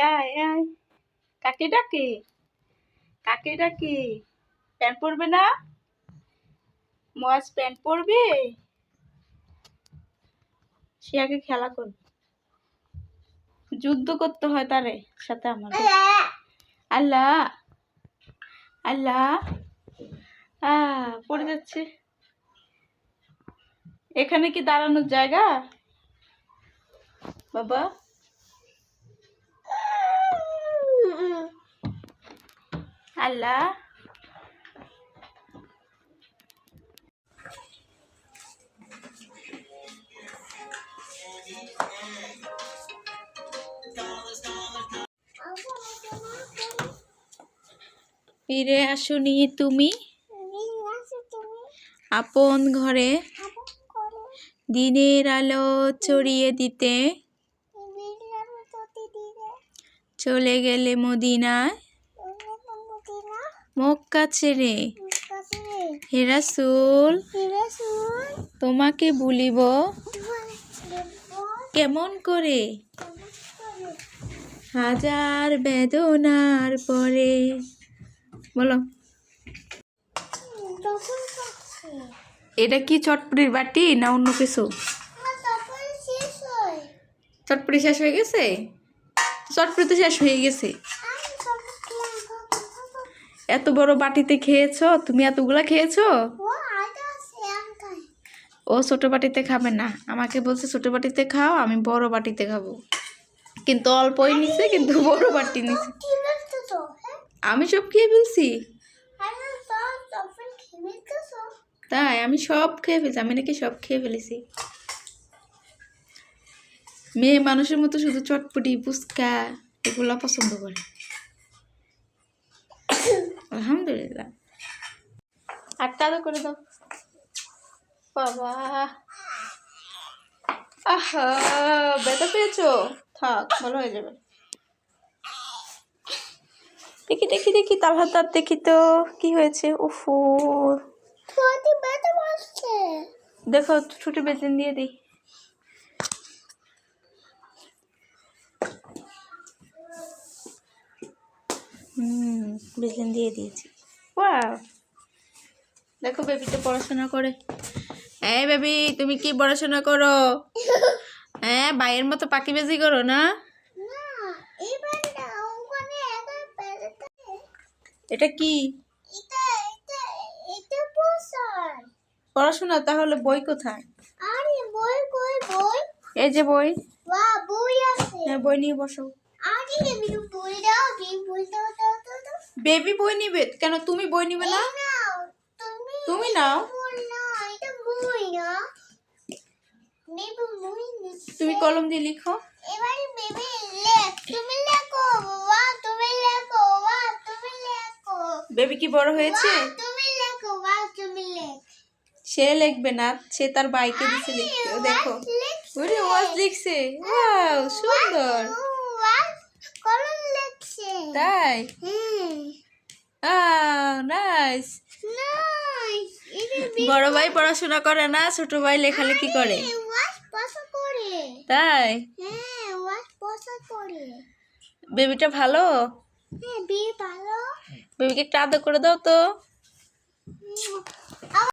আয় আয়। কাকে ডাকে? কাকে ডাকে? প্যান্ট পরবে না? মজ প্যান্ট পরবে? সে আগে খেলা করবে। যুদ্ধ করতে হয় তারে সাথে আমার। আল্লাহ আল্লাহ। পড়ে যাচ্ছে। এখানে কি দাঁড়ানোর জায়গা? বাবা। আল্লাহ ফিরে আসুনি তুমি? আপন ঘরে দিনের আলো ছড়িয়ে দিতে চলে গেলে মদিনায়? মক্কা ছেড়ে হে রাসূল তোমাকে বলিব কেমন করে? হাজার বেদনার পরে। বলো। এটা কি চটপটির বাটি না অন্য কিছু? চটপটি শেষ হয়ে গেছে? চটপটি তো শেষ হয়ে গেছে। এত বড় বাটিতে খেয়েছো? তুমি এতগুলা খেয়েছো? ও ছোট বাটিতে খাবে না। আমাকে বলছে ছোট বাটিতে খাও আমি বড় বাটিতে খাব। কিন্তু অল্পই নিছে কিন্তু বড় বাটি নিছে। আমি সব খেয়ে ফেলছি? তাই আমি সব খেয়ে ফেলছি আমি নাকি সব খেয়ে ফেলেছি। মেয়ে মানুষের মতো শুধু চটপটি ফুচকা এগুলো পছন্দ করে। আলহামদুলিল্লাহ। আটটা আদা করে দাও। বাবা। আহা ব্যথা পেয়েছ? থাক ভালো হয়ে যাবে। দেখি দেখি দেখি তার হাত হাত দেখি তো কি হয়েছে? উফু। দেখো ছুটি বেতন দিয়ে দিই। হুম বেতন দিয়ে দিয়েছি। ওয়াও দেখো বেবি তো পড়াশোনা করে। হ্যাঁ বেবি তুমি কি পড়াশোনা করো? হ্যাঁ বাইয়ের মতো পাখি বেজি করো না? এটা কি? পড়াশোনা তাহলে বই কোথায়? এই যে বই। হ্যাঁ বই নিয়ে বসো। বেবি বই নিবে? কেন তুমি বই নিবে না? তুমি নাও। তুমি কলম দিয়ে লিখো। এবারে বেবি লেখ। তুমি লেখো বাবা তুমি লেখো বাবা তুমি লেখো। বেবি কি বড় হয়েছে? তুমি লেখো বাবা তুমি লেখ। সে লিখবে না সে তার বাইকে দিছে লিখতে। দেখো। ওরে ওয়াজ লিখছে। ওয়াও সুন্দর। তাই? নাইস বড় ভাই পড়াশোনা করে না ছোট ভাই লেখালেখি করে। তাই? হ্যাঁ বেবিটা ভালো? হ্যাঁ ভালো। বেবিকে একটা আদর করে দাও তো।